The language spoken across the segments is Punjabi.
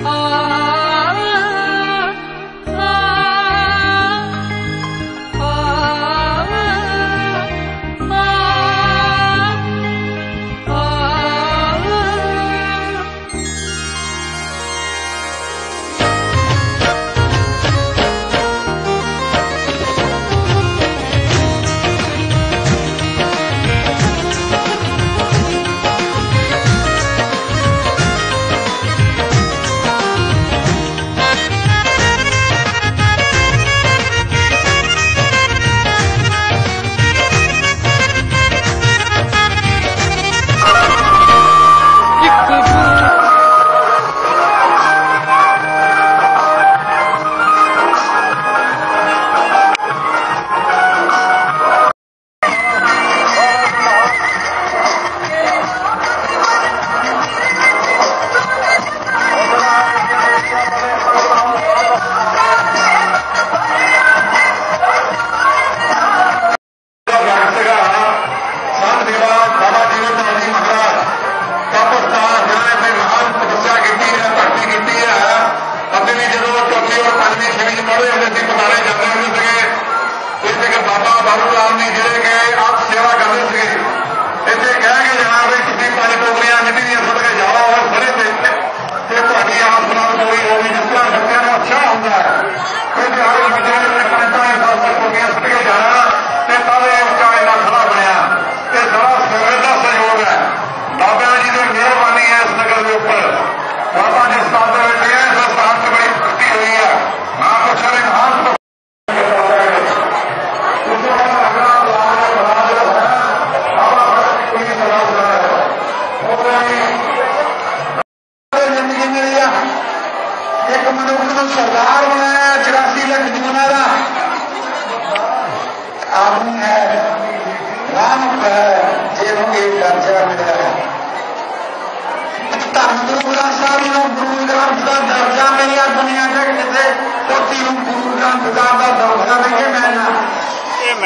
Oh.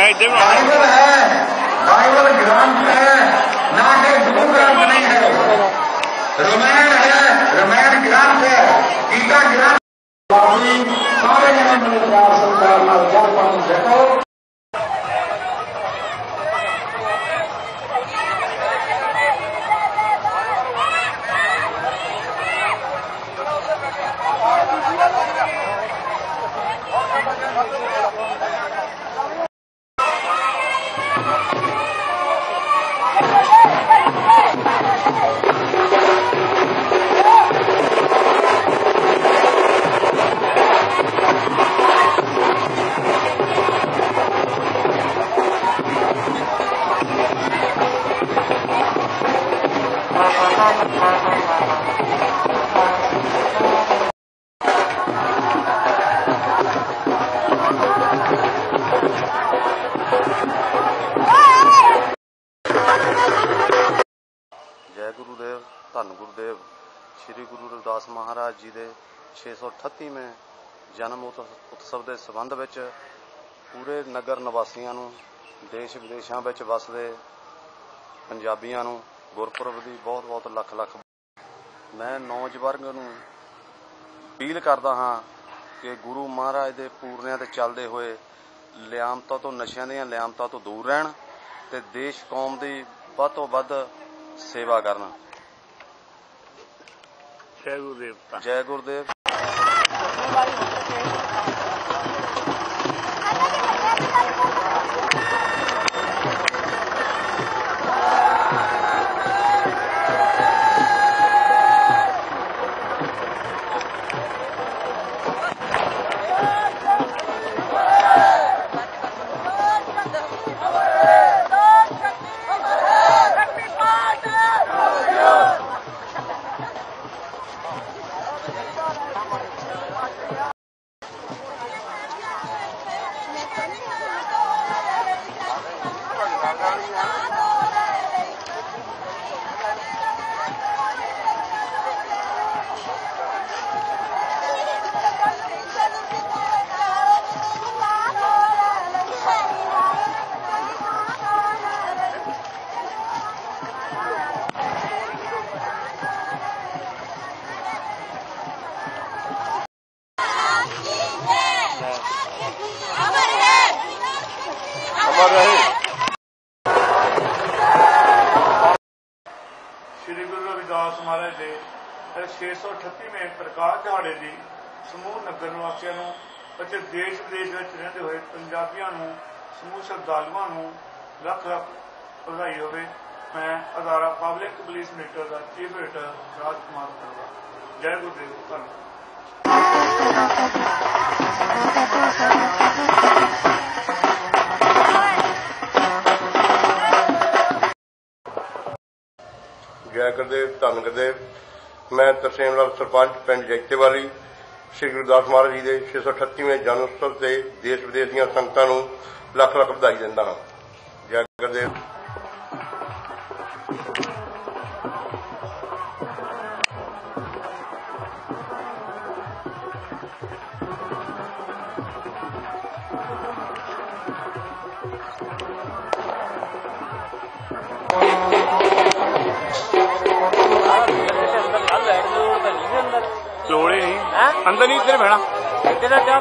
बाइबल है, बाइबल ग्रंथ है, ना के गुरु ग्रंथ नहीं है। रामायण है रामायण ग्रंथ है, गीता ग्रंथ सारे जन मिलकर सरकार जल पानी देखो ਜੈ ਗੁਰੂਦੇਵ, ਧੰਨ ਗੁਰੂਦੇਵ, ਸ੍ਰੀ ਗੁਰੂ ਰਵਿਦਾਸ ਮਹਾਰਾਜ ਜੀ ਦੇ 638ਵੇਂ ਜਨਮ ਉਤਸਵ ਦੇ ਸਬੰਧ ਵਿੱਚ ਪੂਰੇ ਨਗਰ ਨਿਵਾਸੀਆਂ ਨੂੰ ਦੇਸ਼ ਵਿਦੇਸ਼ਾਂ ਵਿੱਚ ਵਸਦੇ ਪੰਜਾਬੀਆਂ ਨੂੰ ਗੁਰਪੁਰਬ ਦੀ ਬਹੁਤ ਬਹੁਤ ਲੱਖ ਲੱਖ ਮੈਂ ਨੌਜਵਾਨਾਂ ਨੂੰ ਅਪੀਲ ਕਰਦਾ ਹਾਂ ਕਿ ਗੁਰੂ ਮਹਾਰਾਜ ਦੇ ਪੂਰਨਿਆਂ ਤੇ ਚੱਲਦੇ ਹੋਏ ਲਿਆਮਤਾਂ ਤੋਂ ਨਸ਼ਿਆਂ ਦੀਆਂ ਲਿਆਮਤਾਂ ਤੋਂ ਦੂਰ ਰਹਿਣ ਤੇ ਦੇਸ਼ ਕੌਮ ਦੀ ਵੱਧ ਤੋਂ ਵੱਧ ਸੇਵਾ ਕਰਨ। ਜੈ ਗੁਰਦੇਵ ਜੈ ਗੁਰਦੇਵ। ਬਰ ਰਹੇ ਸ੍ਰੀ ਗੁਰੂ ਰਵਿਦਾਸ ਮਹਾਰਾਜ ਦੇ 638ਵੇਂ ਪ੍ਰਕਾਸ਼ ਦਿਹਾੜੇ ਦੀ ਸਮੂਹ ਨਗਰ ਨਿਵਾਸੀਆਂ ਨੂੰ ਅਤੇ ਦੇਸ਼ ਵਿਦੇਸ਼ ਵਿੱਚ ਰਹਿੰਦੇ ਹੋਏ ਪੰਜਾਬੀਆਂ ਨੂੰ, ਸਮੂਹ ਸ਼ਰਧਾਲੂਆਂ ਨੂੰ ਲੱਖ ਲੱਖ ਵਧਾਈ ਹੋਵੇ। ਮੈਂ ਅਦਾਰਾ ਪਬਲਿਕ ਪੁਲਿਸ ਮੀਟਰ ਦਾ ਚੀਫ ਐਡੀਟਰ ਰਾਜ ਕੁਮਾਰ ਕਰਵਾ ਜੈ ਗੁਰਦੇਵ, ਧੰਨਵਾਦ। ਜੈ ਗੁਰਦੇਵ, ਧੰਨ ਗੁਰਦੇਵ। ਮੈਂ ਤਰਸੇਮ ਲਾਲ ਸਰਪੰਚ, ਪਿੰਡ ਜੈਤੇਵਾਲੀ। ਸ੍ਰੀ ਗੁਰਦਾਸ ਮਹਾਰਾਜ ਜੀ ਦੇ 638ਵੇਂ ਜਨਮ ਉਤਸਵ ਤੇ ਦੇਸ਼ ਵਿਦੇਸ਼ ਦੀਆਂ ਸੰਗਤਾਂ ਨੂੰ ਲੱਖ ਲੱਖ ਵਧਾਈ ਦਿੰਦਾ ਹਾਂ। ਜੈ ਗੁਰਦੇਵ। ਅੰਦਰ ਨਹੀਂ ਇੱਧਰ ਬਹਿਣਾ। ਅੱਖਾਂ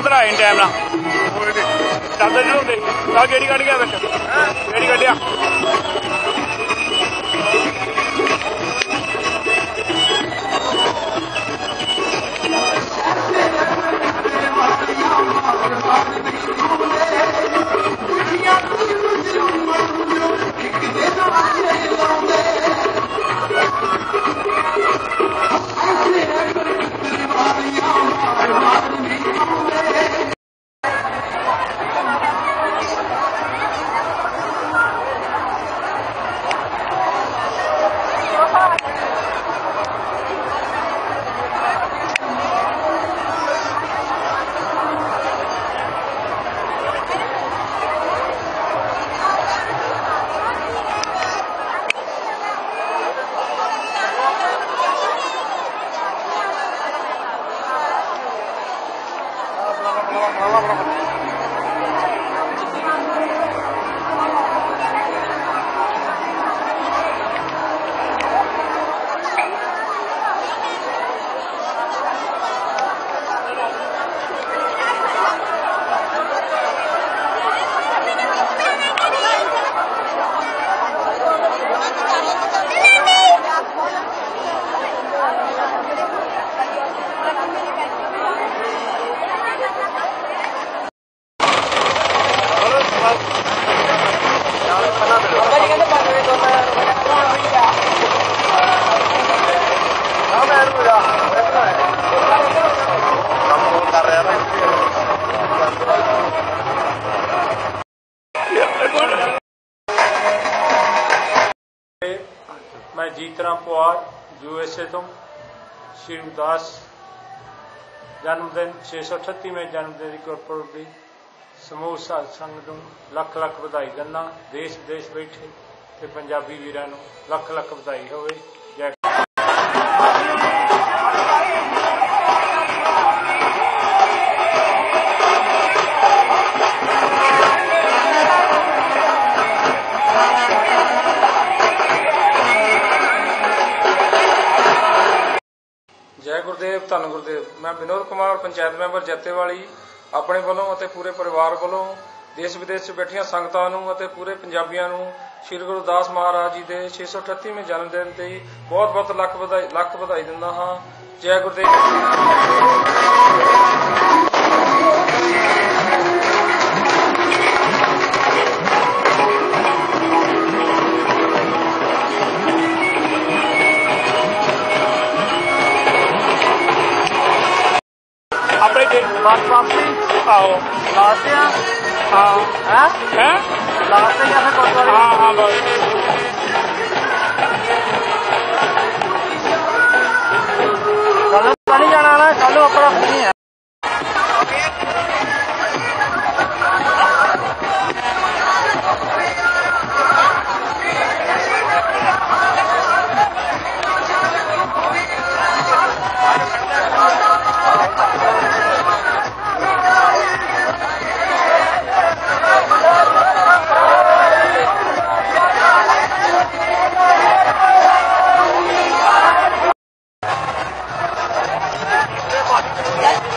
ਅੰਦਰ ਆਏ ਟਾਈਮ ਨਾਲ। ਜਿਹੜਾ ਹੁੰਦੇ। ਤਾਂ ਕਿਹੜੀ ਕੱਢ ਗਿਆ ਵਿੱਚ? ਕਿਹੜੀ ਕੱਢਿਆ ਮੈਂ ਜੀਤਰਾਮ ਪਵਾਰ ਯੂਐਸਏ ਤੋਂ ਸ਼੍ਰੀ ਉਦਾਸ ਜਨਮ ਦਿਨ 638ਵੇਂ ਜਨਮ ਦਿਨ ਦੀ ਗੁਰਪੁਰਬ ਦੀ ਸਮੂਹ ਸਾਧ ਸੰਗਤ ਨੂੰ ਲੱਖ ਲੱਖ ਵਧਾਈ ਦਿੰਦਾ। ਦੇਸ਼ ਵਿਦੇਸ਼ ਬੈਠੇ ਤੇ ਪੰਜਾਬੀ ਵੀਰਾਂ ਨੂੰ ਲੱਖ ਲੱਖ ਵਧਾਈ ਹੋਵੇ। ਜੈ ਗੁਰਦੇਵ, ਧੰਨ ਗੁਰਦੇਵ। ਮੈਂ ਵਿਨੋਦ ਕੁਮਾਰ, ਪੰਚਾਇਤ ਮੈਂਬਰ ਜੱਤੇਵਾਲੀ, ਆਪਣੇ ਵੱਲੋਂ ਅਤੇ ਪੂਰੇ ਪਰਿਵਾਰ ਵੱਲੋਂ ਦੇਸ਼ ਵਿਦੇਸ਼ 'ਚ ਬੈਠੀਆਂ ਸੰਗਤਾਂ ਨੂੰ ਅਤੇ ਪੂਰੇ ਪੰਜਾਬੀਆਂ ਨੂੰ ਸ੍ਰੀ ਗੁਰੂ ਦਾਸ ਮਹਾਰਾਜ ਜੀ ਦੇ 638ਵੇਂ ਜਨਮ ਦਿਨ ਤੇ ਬਹੁਤ ਬਹੁਤ ਲੱਖ ਵਧਾਈ ਲੱਖ ਵਧਾਈ ਦਿੰਦਾ ਹਾਂ। ਜੈ ਗੁਰਦੇਵ ਬਾਤ ਵਾਪਸੀ ਆਓ ਲਾਸਟ ਆ? ਹਾਂ। ਹੈ? ਲਾਸਟ ਜਾਂ ਫਿਰ ਗੁਰਦੁਆਰੇ? ਹਾਂ ਹਾਂ ਬਸ। Yeah.